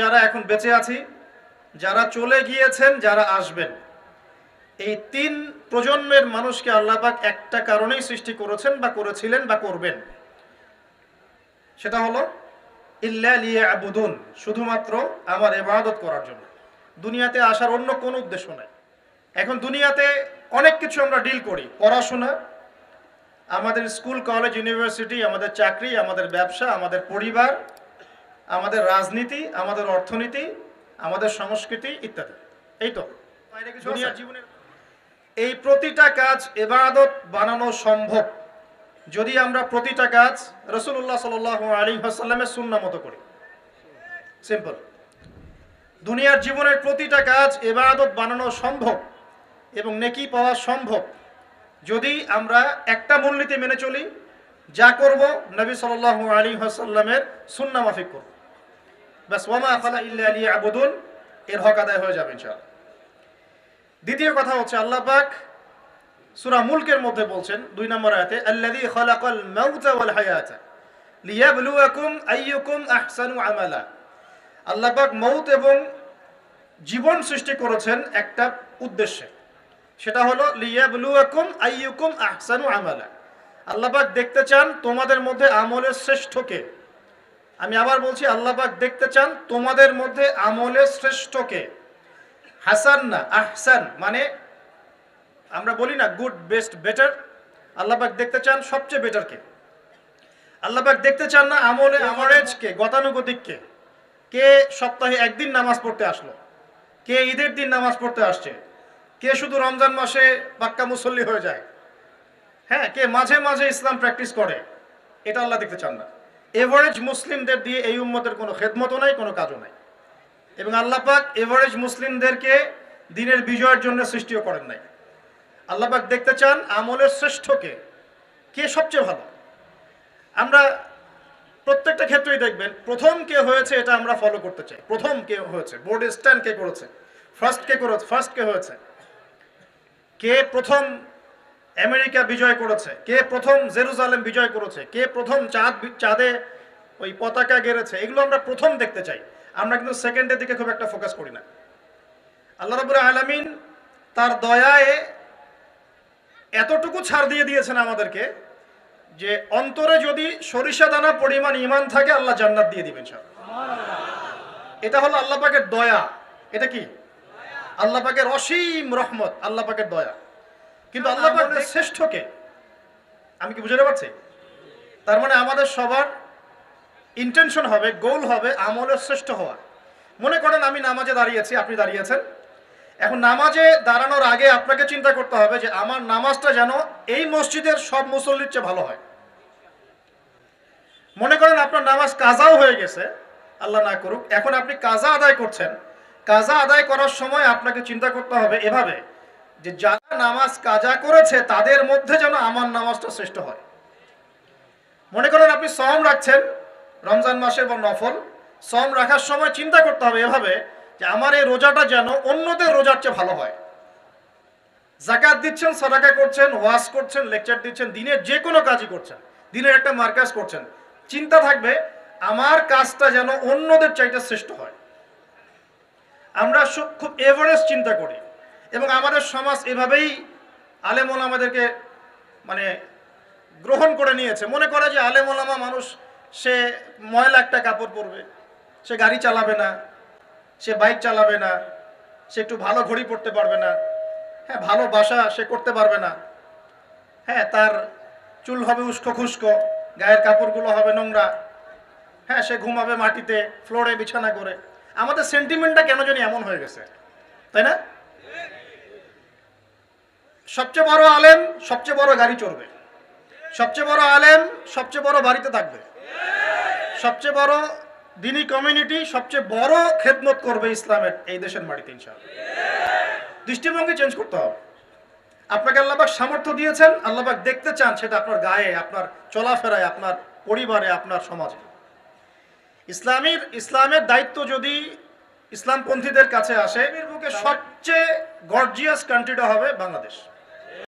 যারা এখন বেঁচে আছি, যারা চলে গিয়েছেন, যারা আসবেন, এই তিন প্রজন্মের মানুষকে আল্লাপাক একটা কারণেই সৃষ্টি করেছেন বা করেছিলেন বা করবেন। সেটা হলো, ইল্লা লিয়া আবুদুন শুধুমাত্র আমার ইবাদত করার জন্য। দুনিয়াতে আসার অন্য কোনো উদ্দেশ্য নাই। এখন দুনিয়াতে অনেক কিছু আমরা ডিল করি, পড়াশোনা, আমাদের স্কুল, কলেজ, ইউনিভার্সিটি, আমাদের চাকরি, আমাদের ব্যবসা, আমাদের পরিবার আমাদের রাজনীতি আমাদের অর্থনীতি আমাদের সংস্কৃতি ইত্যাদি। এই তো। এই প্রতিটা কাজ এবাদত বানানো সম্ভব। যদি আমরা প্রতিটা কাজ রসুল্লাহ সাল আলী হাসাল্লামের সুন্না মতো করি। সিম্পল দুনিয়ার জীবনের প্রতিটা কাজ এবাদত বানানো সম্ভব এবং নেকি পাওয়া সম্ভব। যদি আমরা একটা মূলনীতি মেনে চলি যা করব নবী সাল আলী হাসাল্লামের সুন্না মাফিক করব। ব্যাস ওয়ামা আফালা ইল্লা আলী এর হক আদায় হয়ে যাবে ইনশাআল্লাহ। দ্বিতীয় কথা হচ্ছে আল্লাহ পাক সূরা মুলকের মধ্যে বলছেন, দুই নম্বর আয়াতে, আল্লাযী খালাকাল মাউতা ওয়াল হায়াতা লিয়াবলুয়াকুম আইয়ুকুম আহসানু আমালা। আল্লাহ পাক মৌত এবং জীবন সৃষ্টি করেছেন একটা উদ্দেশ্যে। সেটা হলো লিয়াবলুয়াকুম আইয়ুকুম আহসানু আমালা। আল্লাহ পাক দেখতে চান তোমাদের মধ্যে আমলের শ্রেষ্ঠকে আমি আবার বলছি, আল্লাহ পাক দেখতে চান তোমাদের মধ্যে আমলের শ্রেষ্ঠকে। হাসান না, আহসান মানে আমরা বলি না গুড, বেস্ট, বেটার। আল্লাহবাক দেখতে চান সবচেয়ে বেটারকে। আল্লাহবাক দেখতে চান না আমলে অ্যাভারেজকে, গতানুগতিককে। কে সপ্তাহে একদিন নামাজ পড়তে আসলো? কে ঈদের দিন নামাজ পড়তে আসছে? কে শুধু রমজান মাসে পাক্কা মুসল্লি হয়ে যায়? হ্যাঁ কে মাঝে মাঝে ইসলাম প্র্যাকটিস করে? এটা আল্লাহ দেখতে চান না। এভারেজ মুসলিমদের দিয়ে এই উম্মতের কোনো খেদমতও নাই, কোনো কাজও নাই। এবং আল্লাহ পাক এভারেজ মুসলিমদেরকে দিনের বিজয়ের জন্য সৃষ্টিও করেন নাই। আল্লাহ পাক দেখতে চান আমলের শ্রেষ্ঠকে কে সবচেয়ে ভালো। আমরা প্রত্যেকটা ক্ষেত্রেই দেখবেন, প্রথম কে হয়েছে এটা আমরা ফলো করতে চাই। প্রথম কে হয়েছে বোর্ড স্ট্যান্ড কে করেছে ফার্স্ট কে করেছে ফার্স্ট কে হয়েছে। কে প্রথম আমেরিকা বিজয় করেছে। কে প্রথম জেরুজালেম বিজয় করেছে? কে প্রথম চাঁদ চাঁদে ওই পতাকা গেড়েছে? এগুলো আমরা প্রথম দেখতে চাই। আমরা কিন্তু সেকেন্ডের দিকে খুব একটা ফোকাস করি না। আল্লাহ রবুল্লাহ আলমিন তার দয়ায় এতটুকু ছাড় দিয়ে দিয়েছেন আমাদেরকে যে অন্তরে যদি সরিষা দানা পরিমাণ ইমান থাকে, আল্লাহ জান্নাত দিয়ে দিবেন সব এটা হলো আল্লাহ পাকের দয়া। এটা কি? আল্লাহ পাকের অসীম রহমত, আল্লাহ পাকের দয়া। কিন্তু আল্লাহ পাকের শ্রেষ্ঠকে, আমি কি বুঝতে পারছি? তার মানে আমাদের সবার ইন্টেনশন হবে গোল হবে আমলের শ্রেষ্ঠ হওয়া। মনে করেন আমি নামাজে দাঁড়িয়েছি, আপনি দাঁড়িয়েছেন। এখন নামাজে দাঁড়ানোর আগে আপনাকে চিন্তা করতে হবে যে আমার নামাজটা যেন এই মসজিদের সব মুসল্লির চেয়ে ভালো হয়। মনে করেন আপনার নামাজ কাজাও হয়ে গেছে, আল্লাহ না করুক। এখন আপনি কাজা আদায় করছেন। কাজা আদায় করার সময় আপনাকে চিন্তা করতে হবে এভাবে যে যারা নামাজ কাজা করেছে, তাদের মধ্যে যেন আমার নামাজটা শ্রেষ্ঠ হয়। মনে করেন আপনি সম রাখছেন রমজান মাসের বা নফল সম রাখার সময় চিন্তা করতে হবে এভাবে যে আমার এই রোজাটা যেন অন্যদের রোজার চেয়ে ভালো হয়। জাকাত দিচ্ছেন, সদাকা করছেন ওয়াশ করছেন, লেকচার দিচ্ছেন, দিনের যে কোনো কাজই করছেন, দিনের একটা মার্কাজ করছেন। চিন্তা থাকবে, আমার কাজটা যেন অন্যদের চাইতে শ্রেষ্ঠ হয়। আমরা খুব এভারেস্ট চিন্তা করি। এবং আমাদের সমাজ এভাবেই আলেমন আমাদেরকে মানে গ্রহণ করে নিয়েছে। মনে করে যে আলেম ওলামা মানুষ, সে ময়লা একটা কাপড় পরবে, সে গাড়ি চালাবে না, সে বাইক চালাবে না, সে একটু ভালো ঘড়ি পড়তে পারবে না। হ্যাঁ ভালো বাসা সে করতে পারবে না। হ্যাঁ তার চুল হবে উস্কো খুস্কো, গায়ের কাপড়গুলো হবে নোংরা। হ্যাঁ সে ঘুমাবে মাটিতে, ফ্লোরে বিছানা করে। আমাদের সেন্টিমেন্টটা কেন জানি এমন হয়ে গেছে, তাই না? সবচেয়ে বড় আলেম, সবচেয়ে বড় গাড়ি চড়বে। সবচেয়ে বড় আলেম, সবচেয়ে বড় বাড়িতে থাকবে। সবচেয়ে বড় দিনী কমিউনিটি, সবচেয়ে বড় খেদমত করবে ইসলামের এই দেশের মাটিতে, ইনশাআল্লাহ। দৃষ্টিভঙ্গি চেঞ্জ করতে হবে। আপনাকে আল্লাহবাক সামর্থ্য দিয়েছেন, আল্লাহবাক দেখতে চান, সেটা আপনার গায়ে, আপনার চলাফেরায়, আপনার পরিবারে, আপনার সমাজে। ইসলামের ইসলামের দায়িত্ব যদি ইসলামপন্থীদের কাছে আসে বুকে সবচেয়ে গর্জিয়াস কান্ট্রিটা হবে বাংলাদেশ।